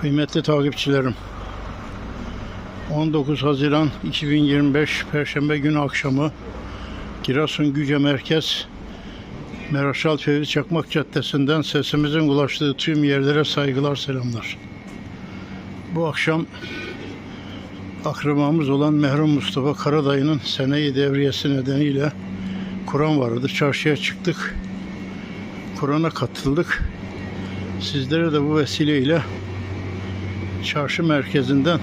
Kıymetli takipçilerim. 19 Haziran 2025 Perşembe günü akşamı Giresun Güce Merkez Meraşal Fevzi Çakmak Caddesi'nden sesimizin ulaştığı tüm yerlere saygılar selamlar. Bu akşam akrabamız olan merhum Mustafa Karadayı'nın seneyi devriyesi nedeniyle Kur'an vardı. Çarşıya çıktık. Kur'an'a katıldık. Sizlere de bu vesileyle çarşı merkezinden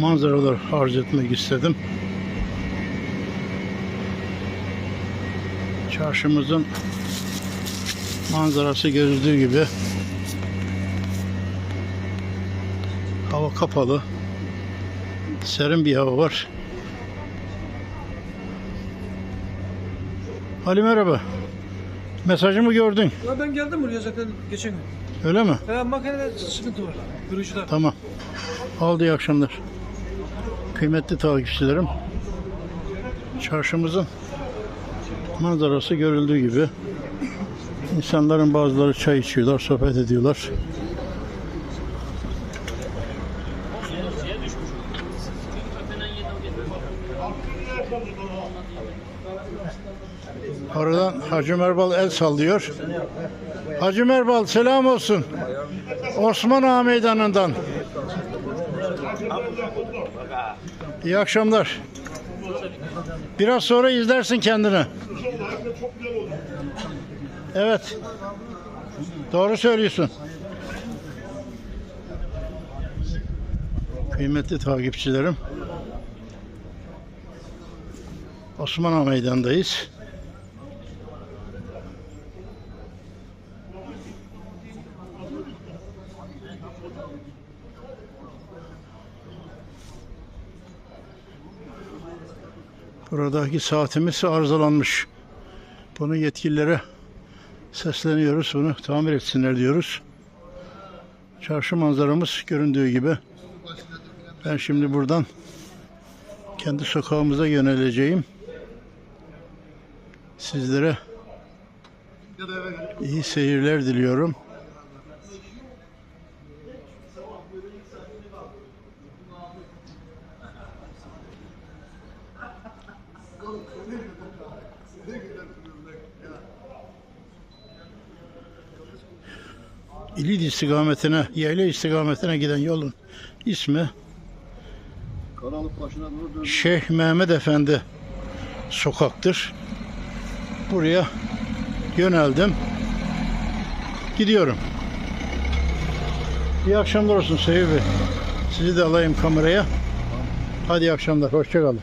manzaralar arz etmek istedim. Çarşımızın manzarası görüldüğü gibi hava kapalı. Serin bir hava var. Ali merhaba. Mesajımı gördün. Ya ben geldim buraya zaten geçen gün. Öyle mi? Ya makinede sıkıntı var. Kırıcıda. Tamam. Oldu iyi akşamlar. Kıymetli takipçilerim. Çarşımızın manzarası görüldüğü gibi. İnsanların bazıları çay içiyorlar, sohbet ediyorlar. Aradan Hacı Merbal el sallıyor. Hacı Merbal selam olsun. Osman Ağa Meydanı'ndan. İyi akşamlar. Biraz sonra izlersin kendini. Evet. Doğru söylüyorsun. Kıymetli takipçilerim. Osman Ağa Meydanı'ndayız. Buradaki saatimiz arızalanmış. Bunu yetkililere sesleniyoruz. Bunu tamir etsinler diyoruz. Çarşı manzaramız göründüğü gibi. Ben şimdi buradan kendi sokağımıza yöneleceğim. Sizlere iyi seyirler diliyorum. İlid istikametine, yayla istikametine giden yolun ismi Karalık başına doğru dön. Şeyh Mehmet Efendi sokaktır. Buraya yöneldim. Gidiyorum. İyi akşamlar olsun Seyfi Bey. Sizi de alayım kameraya. Hadi iyi akşamlar. Hoşçakalın.